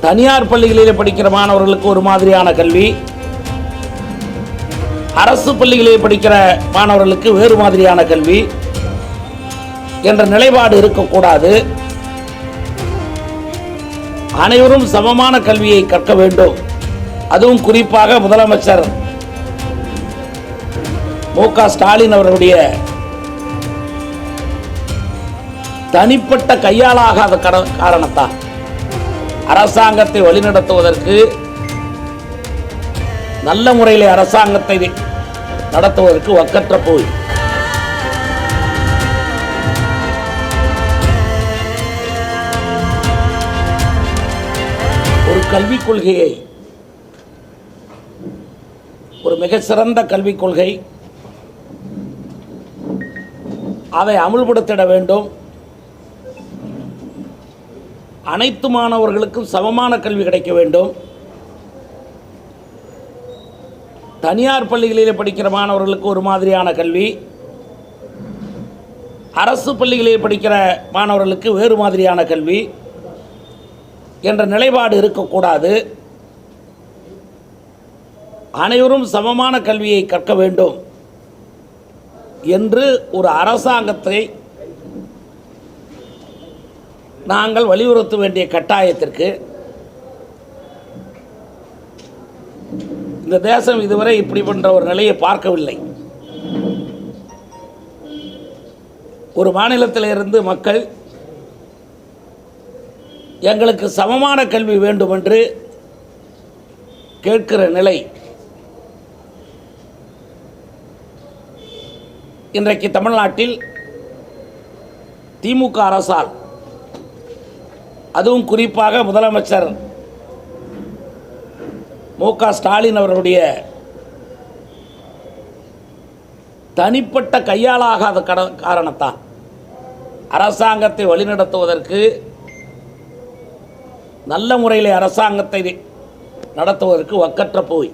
தனியார் பள்ளிகளில் படிக்கிற மாணவர்களுக்கு ஒரு மாதிரியான கல்வி. அரசு பள்ளிகளில் படிக்கிற மாணவர்களுக்கு வேறு மாதிரியான கல்வி என்ற நிலைப்பாடு இருக்கக்கூடாது. அனைவரும் சமமான கல்வியை கற்க வேண்டும். அதுவும் குறிப்பாக முதலமைச்சர் மு க ஸ்டாலின் அவர்களுடைய தனிப்பட்ட கையாளாகாத கட- காரணத்தால். அரசாங்கத்தை வழிநடத்துவதற்கு நல்ல முறையில் அரசாங்கத்தை நடத்துவதற்கு ஒக்கற்ற போய். ஒரு கல்விக் கொள்கையை ஒரு மிகச்சிறந்த கல்விக் கொள்கை அதை அமுல்படுத்திட வேண்டும். அனைத்து மாணவர்களுக்கும் சமமான கல்வி கிடைக்க வேண்டும். தனியார் பள்ளிகளில் படிக்கிற மாணவர்களுக்கு ஒரு மாதிரியான கல்வி. அரசு பள்ளிகளில் படிக்கிற மாணவர்களுக்கு வேறு மாதிரியான கல்வி என்ற நிலைப்பாடு இருக்கக்கூடாது. அனைவரும் சமமான கல்வியை கற்க வேண்டும் என்று ஒரு அரசாங்கத்தை நாங்கள் வலியுறுத்த வேண்டிய கட்டாயத்திற்கு இந்த தேசம் இதுவரை இப்படி பண்ணுற ஒரு நிலையை பார்க்கவில்லை. ஒரு மாநிலத்தில் இருந்து மக்கள் எங்களுக்கு சமமான கல்வி வேண்டும் என்று கேட்கிற நிலை இன்றைக்கு தமிழ்நாட்டில் திமுக அரசால் அதுவும் குறிப்பாக முதலமைச்சர் மு க ஸ்டாலின் அவர்களுடைய தனிப்பட்ட கையாளாகாத கட காரணத்தால் அரசாங்கத்தை வழிநடத்துவதற்கு நல்ல முறையில் அரசாங்கத்தை நடத்துவதற்கு ஒக்கற்ற போய்.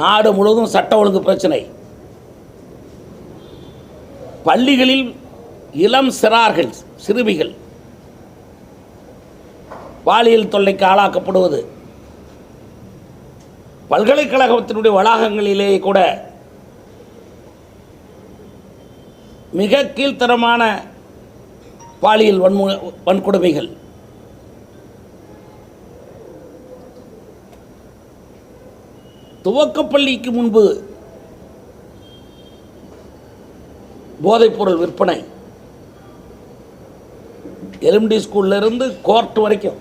நாடு முழுவதும் சட்ட ஒழுங்கு பிரச்சனை. பள்ளிகளில் இளம் சிறார்கள் சிறுமிகள். பாலியல் தொல்லைக்கு ஆளாக்கப்படுவது. பல்கலைக்கழகத்தினுடைய வளாகங்களிலேயே கூட மிக கீழ்த்தரமான பாலியல் வன்மு வன்கொடுமைகள். துவக்கப்பள்ளிக்கு முன்பு போதைப்பொருள் விற்பனை. எலிமெண்ட்ரி ஸ்கூல்ல இருந்து கோர்ட் வரைக்கும்.